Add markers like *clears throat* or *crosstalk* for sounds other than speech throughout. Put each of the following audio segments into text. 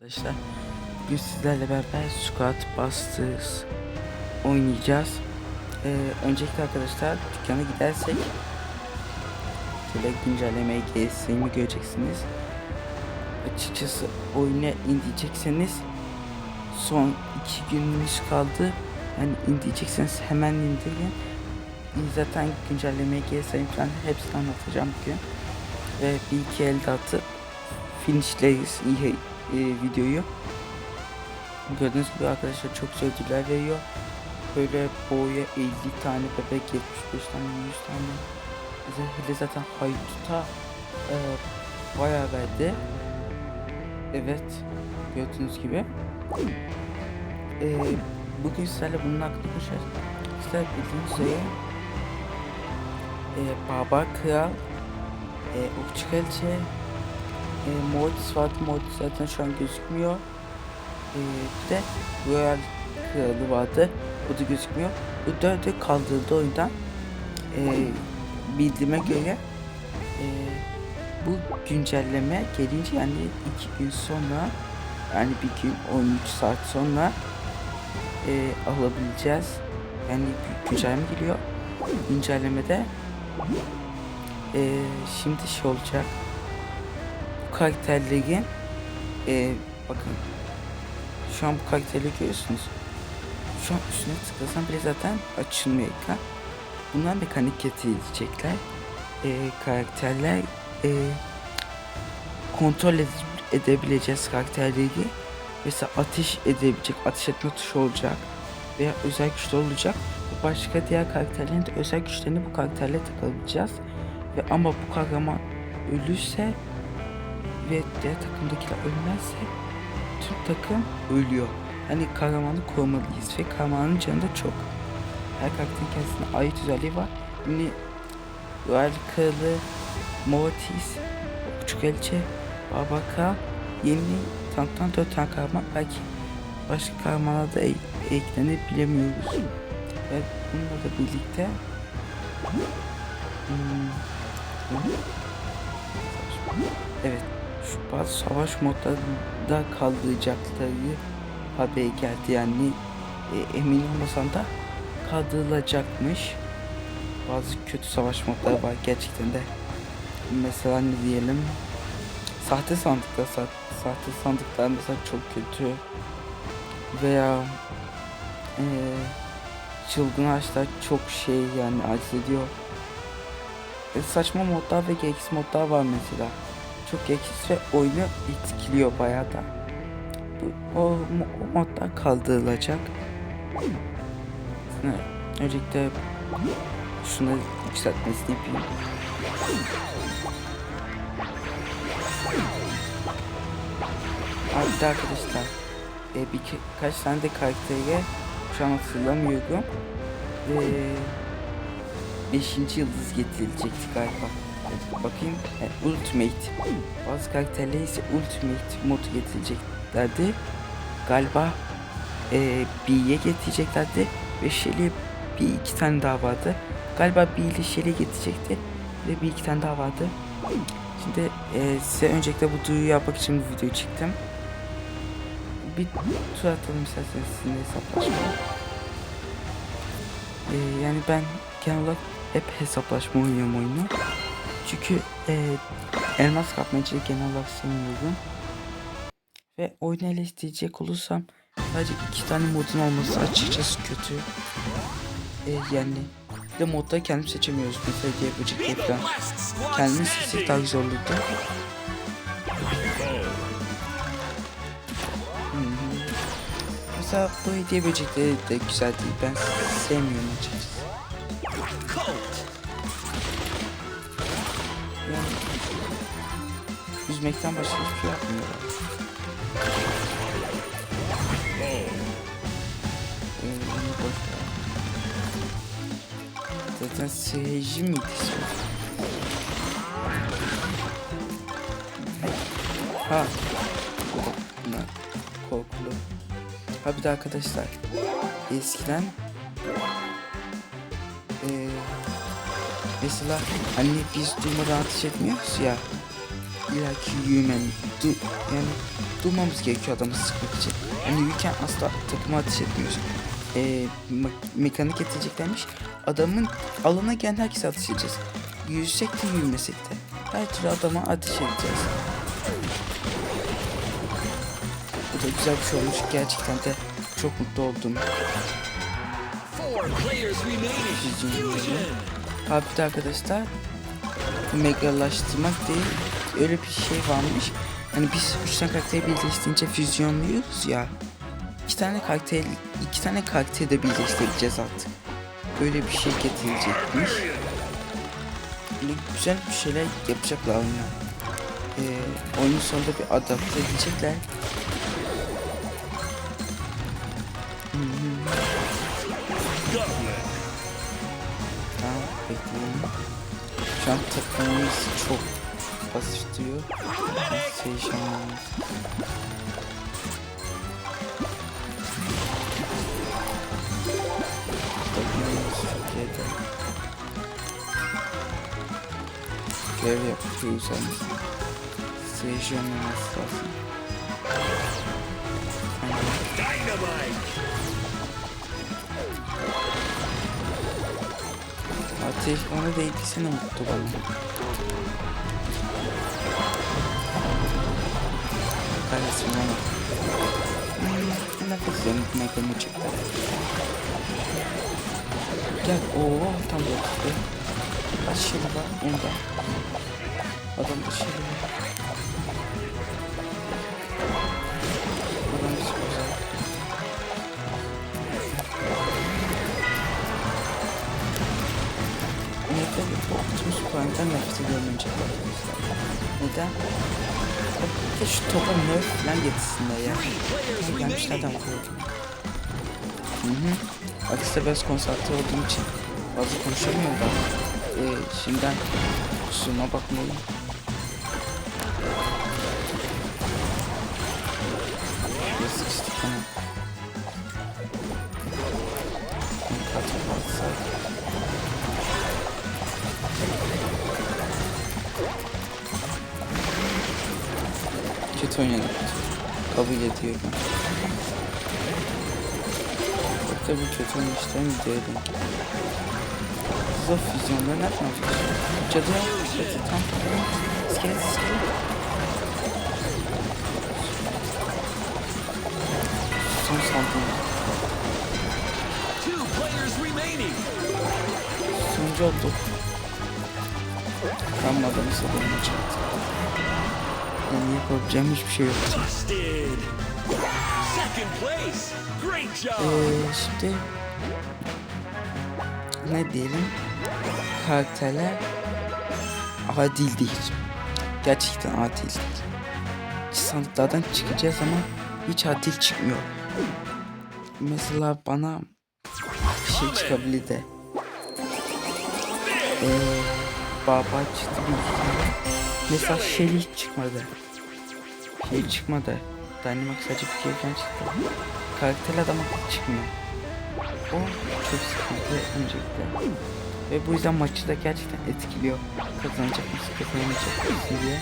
Arkadaşlar bugün sizlerle beraber Squat Busters oynayacağız. Ee, öncelikle arkadaşlar dükkana gidersek şöyle güncellemeyi GS'imi göreceksiniz. Açıkçası oyuna indirecekseniz son iki günümüz kaldı. Yani indirecekseniz hemen indirin. Zaten güncellemeyi GS'imi falan hepsini anlatacağım bugün. Ve bir iki elde atıp finishleriz e, videoyu. Gördüğünüz gibi arkadaşlar çok ödüller veriyor. Böyle boya 50 tane bebek 75 tane 100 tane. Hele zaten Haydut'a e, bayağı verdi. Evet gördüğünüz gibi. E, bugün sizlerle bunun hakkında konuşacağız. Sizler bildiğiniz üzere e, Baba Kral e, Okçu e, Mortis vardı. Mortis zaten şu an gözükmüyor. E, bir de Royal Kralı vardı. O da gözükmüyor. Bu dördü kaldırıldı oyundan. E, bildiğime göre e, bu güncelleme gelince yani iki gün sonra yani bir gün 13 saat sonra e, alabileceğiz. Yani bir güncelleme geliyor. Güncellemede e, şimdi şey olacak bu karakterleri e, bakın şu an bu karakterleri görüyorsunuz. Şu an üstüne tıklasam bile zaten açılmıyor ekran. Bunlar mekanik getirilecekler. E, karakterler e, kontrol ede- edebileceğiz karakterleri. Mesela ateş edebilecek, ateş etme tuşu olacak veya özel güçlü olacak. Başka diğer karakterlerin de özel güçlerini bu karakterle takılabileceğiz. Ve ama bu kahraman ölürse diğer takımdakiler ölmezse tüm takım ölüyor. Hani kahramanı korumalıyız ve kahramanın canı da çok. Her karakterin kendisine ait özelliği var. Yine Royal Kralı, Mortis, Okçu Kraliçe, Baba Kral, yeni tanıtılan dört tane kahraman belki başka kahramanlar da e- eklenir bilemiyoruz. Ve bununla da birlikte hmm, Evet, şu bazı savaş modlarında kaldıracakları haber geldi yani e, emin olmasam da kaldırılacakmış. Bazı kötü savaş modları var gerçekten de. Mesela ne diyelim? Sahte sandıklar, sa- sahte sandıklar mesela çok kötü. Veya e, çılgın ağaçlar çok şey yani aciz ediyor. E, saçma modlar ve gereksiz modlar var mesela çok ve oyunu etkiliyor bayağı da. O, o modlar kaldırılacak. Evet, öncelikle şunu yükseltmesini yapayım. De arkadaşlar e, bir kaç tane de karaktere şu an hatırlamıyorum. E, beşinci yıldız getirilecekti galiba. Bakayım. He, Ultimate. Bazı karakterler ise Ultimate modu getireceklerdi. Galiba e, B'ye getireceklerdi. Ve Shelly bir iki tane daha vardı. Galiba B ile Shelly getirecekti. Ve bir iki tane daha vardı. Şimdi e, size öncelikle bu duyuyu yapmak için bu videoyu çektim. Bir tur atalım isterseniz sizinle hesaplaşma. E, yani ben genel olarak hep hesaplaşma oynuyorum oyunu. Çünkü e, elmas kapmacı genel olarak sevmiyorum. Ve oyunu eleştirecek olursam sadece iki tane modun olması açıkçası kötü. E, yani bir de modda kendim seçemiyoruz. Mesela diye böcekleri falan. Kendimiz seçsek daha güzel olurdu. Hı. Mesela bu hediye böcekleri de güzel değil. Ben sevmiyorum açıkçası. Üzmekten başka hiçbir şey yapmıyorlar. Ee. Zaten seyirci miydi? Ha. Bunlar korkulu. Ha bir de arkadaşlar. Eskiden eee Mesela hani biz durmadan ateş etmiyoruz ya. İlla ki yürümen. Du yani durmamız gerekiyor adamı sıkmak için. Yani yürürken asla takıma ateş etmiyoruz. E, me- mekanik getireceklermiş. Adamın alana gelen herkese ateş edeceğiz. Yürüsek de yürümesek de. Her türlü adama ateş edeceğiz. Bu da güzel bir şey olmuş. Gerçekten de çok mutlu oldum. De arkadaşlar megalaştırmak değil öyle bir şey varmış. Hani biz üç tane karakteri birleştirince füzyonluyoruz ya. İki tane karakter iki tane karakteri de birleştireceğiz artık. Böyle bir şey getirilecekmiş. Böyle güzel bir şeyler yapacaklar oyuna. Ee, oyunun sonunda bir adapte edecekler. Government. Tamam bekleyelim. Şu an takımımız çok basit diyor. Seyşanlarımız. Takımımız Türkiye'de. Görev yapıyoruz yani. Seyşanlarımız lazım. Aynen. Dynamite. Ateş ona değdiyse ne mutlu bana. Kahretsin. Hmm, nefes yanıp mekanı çıktı. Gel ooo tam da tuttu. Kaç şey var onda. Adamda şey var. Adam sürü güzel. Nefret bu Optimus Prime'den nefret ediyorum öncelikle arkadaşlar. Neden? Ya şu topa nerf falan getirsinler ya. Gelmişlerden remaining. korktum. Hı hı. Arkadaşlar biraz konsantre olduğum için fazla konuşamıyorum da. Ee, şimdiden kusuruma bakmayın. Sıkıştık ama. Kaç kalsak. Kötü oynadık. Kabul ediyorum. Çok da bir kötü oynamışlar mı diyorum. Siz o füzyonları nereden alıyorsunuz? Cadı cadı tam İskelet iskelet. Son remaining. Sonuncu olduk. Tam adamı sabırını çaktı. Yani yapabileceğim hiçbir şey yok. Busted. Second place. Great job. Ee, şimdi ne diyelim karakterler adil değil. Gerçekten adil değil. Sandıklardan çıkacağız ama hiç adil çıkmıyor. Mesela bana şey çıkabilirdi. Ee, baba çıktı bir iki tane. Mesela Shelly hiç çıkmadı. Şey çıkmadı. Dynamax sadece bir falan çıktı. Karakter adam çıkmıyor. O çok sıkıntı öncelikle. Ve bu yüzden maçı da gerçekten etkiliyor. Kazanacak mısın, kazanamayacak mısın diye.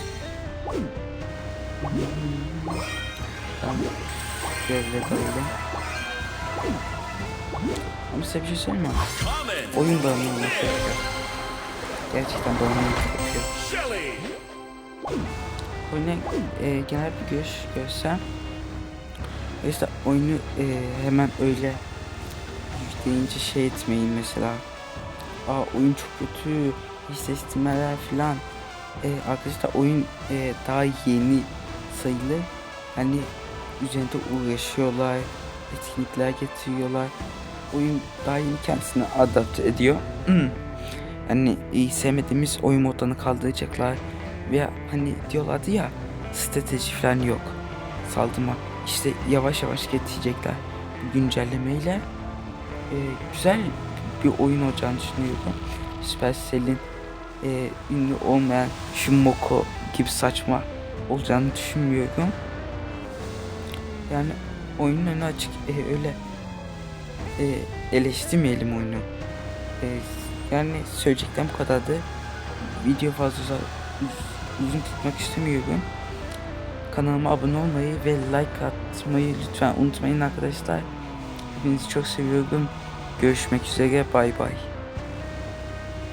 Tamam. Görevle dalalım. Ama size bir şey söyleyeyim mi? Oyun bağımlılığına yapıyor. Gerçekten bağımlılık yapıyor. Oyuna e, genel bir görüş görsem. İşte oyunu e, hemen öyle yükleyince şey etmeyin mesela. Aa oyun çok kötü hissettirmeler filan e, arkadaşlar oyun e, daha yeni sayılı hani üzerinde uğraşıyorlar etkinlikler getiriyorlar. Oyun daha yeni kendisini adapte ediyor. *clears throat* Hani iyi sevmediğimiz oyun modlarını kaldıracaklar ve hani diyorlardı ya strateji falan yok. Saldırma işte yavaş yavaş getirecekler bu güncellemeyle. E, güzel bir oyun olacağını düşünüyorum. Supercell'in e, ünlü olmayan şu Moko gibi saçma olacağını düşünmüyorum. Yani oyunun önü açık e, öyle e, eleştirmeyelim oyunu. E, yani söyleyeceklerim bu kadardı. Video fazla uza- uz- uzun tutmak istemiyorum. Kanalıma abone olmayı ve like atmayı lütfen unutmayın arkadaşlar. Hepinizi çok seviyorum. Görüşmek üzere. Bay bay.